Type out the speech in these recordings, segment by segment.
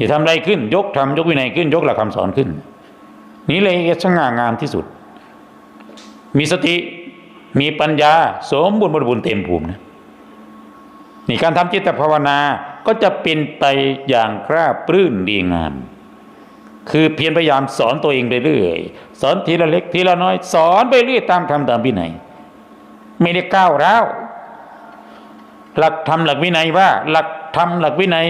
จะทำอะไรขึ้น ยกทำยกวินัยขึ้น ยกหลักคำสอนขึ้น นี่เลยสง่างามที่สุด มีสติมีปัญญาสมบูรณ์บริบูรณ์เต็มภูมินะนี่การทำจิตภาวนาก็จะเป็นไปอย่างกล้าปลื้นดีงาม คือเพียรพยายามสอนตัวเองไปเรื่อยสอนทีละเล็กทีละน้อย สอนไปเรื่อยตามธรรมตามวินัยไม่ได้ก้าวร้าวหลักธรรมหลักวินัยว่า หลักธรรมหลักวินัย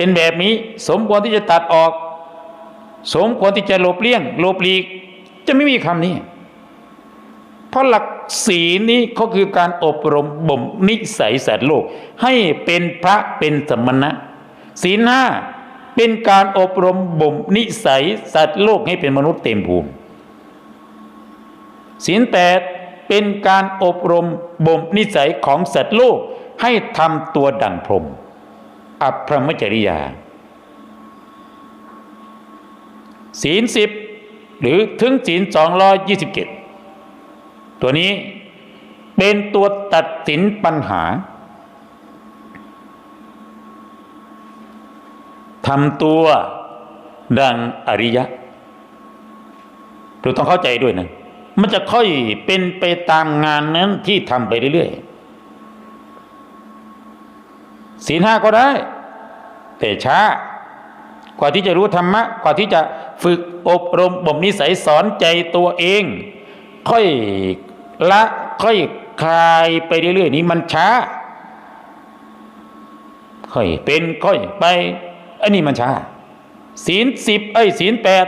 เป็นแบบนี้สมควรที่จะตัดออก สมควรที่จะหลบเลี่ยงหลบหลีก จะไม่มีคำนี้ เพราะหลักศีลนี้ก็คือการอบรมบ่มนิสัยสัตว์โลก ให้เป็นพระเป็นสมณะ ศีลห้าเป็นการอบรมบ่มนิสัยสัตว์โลกให้เป็นมนุษย์เต็มภูมิศีลแปดเป็นการอบรมบ่มนิสัยของสัตว์โลกให้ทำตัวดังพรหม อัพรมจริยา ศีลสิบหรือถึงศีลสองร้อยยี่สิบเจ็ดตัวนี้เป็นตัวตัดสินปัญหาทำตัวดังอริยะเราต้องเข้าใจด้วยนะ มันจะค่อยเป็นไปตามงานนั้นที่ทำไปเรื่อยๆศีลห้าก็ได้ แต่ช้ากว่าที่จะรู้ธรรมะ กว่าที่จะฝึกอบรมบ่มนิสัยสอนใจตัวเอง ค่อยละค่อยคลายไปเรื่อยๆนี้มันช้า ค่อยเป็นค่อยไปอันนี้มันช้าศีลสิบไอ้ศีลแปด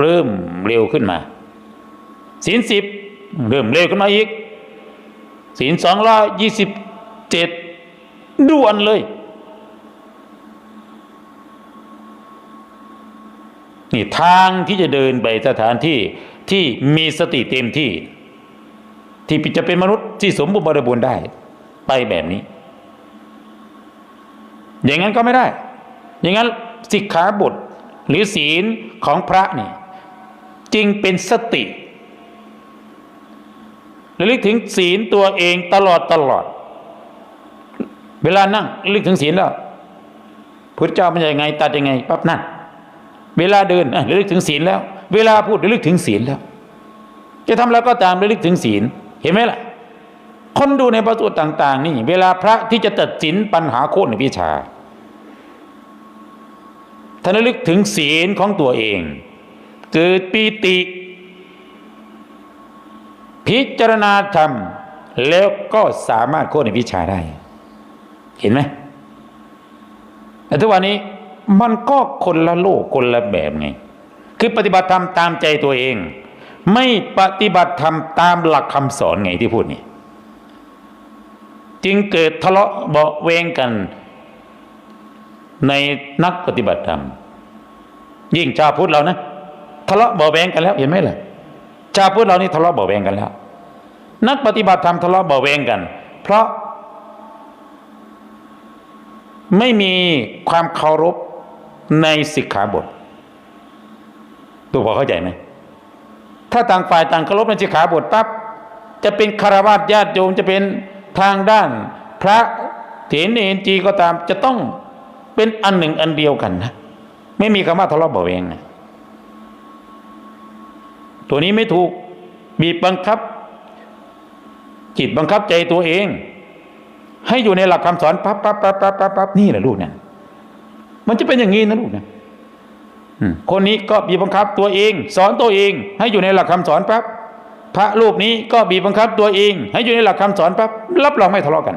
เริ่มเร็วขึ้นมาศีลสิบเริ่มเร็วขึ้นมาอีกศีลสองร้อยยี่สิบเจ็ดด่วนเลย นี่ทางที่จะเดินไปสถานที่ที่มีสติเต็มที่ ที่จะเป็นมนุษย์ที่สมบูรณ์บริบูรณ์ได้ ไปแบบนี้ อย่างนั้นก็ไม่ได้ อย่างนั้นสิกขาบทหรือศีลของพระนี่จึงเป็นสติระลึกถึงศีลตัวเองตลอดตลอด เวลานั่งระลึกถึงศีลแล้วพุทธเจ้าเป็นยังไงตัดยังไงปั๊บนั่น เวลาเดินอะระลึกถึงศีลแล้ว เวลาพูดระลึกถึงศีลแล้ว จะทำแล้วก็ตามระลึกถึงศีล เห็นไหมล่ะ คนดูในประสูตรต่าง ๆ นี่ เวลาพระที่จะตัดสินปัญหาโคตรในวิชาท่านระลึกถึงศีลของตัวเอง เกิดปีติ พิจารณาธรรม แล้วก็สามารถโค่นในวิชาได้ เห็นไหมแต่ทุกวันนี้ มันก็คนละโลกคนละแบบไง คือปฏิบัติธรรมตามใจตัวเอง ไม่ปฏิบัติธรรมตามหลักคำสอนไงที่พูดนี่จึงเกิดทะเลาะเบาเวงกันในนักปฏิบัติธรรม ยิ่งชาวพุทธเรานะทะเลาะเบาแวงกันแล้วเห็นไหมล่ะชาวพุทธเรานี่ทะเลาะเบาแวงกันแล้ว นักปฏิบัติธรรมทะเลาะเบาแวงกัน เพราะไม่มีความเคารพ ในสิกขาบทตัวพอเข้าใจไหมถ้าต่างฝ่ายต่างเคารพในสิกขาบทปั๊บจะเป็นคารวะญาติโยมจะเป็นทางด้าน พระเถรเนจีก็ตามจะต้องเป็นอันหนึ่งอันเดียวกันนะไม่มีคำว่าทะเลาะเบาะแวงนะตัวนี้ไม่ถูกบีบบังคับ จิตบังคับใจตัวเอง ให้อยู่ในหลักคำสอนปั๊บปั๊บปั๊บปั๊บปั๊บปั๊บนี่แหละลูกเนี่ย มันจะเป็นอย่างนี้นะลูกนะอืมคนนี้ก็บีบบังคับตัวเอง สอนตัวเอง ให้อยู่ในหลักคำสอนปั๊บพระรูปนี้ก็บีบบังคับตัวเอง ให้อยู่ในหลักคำสอนปั๊บรับรองไม่ทะเลาะกัน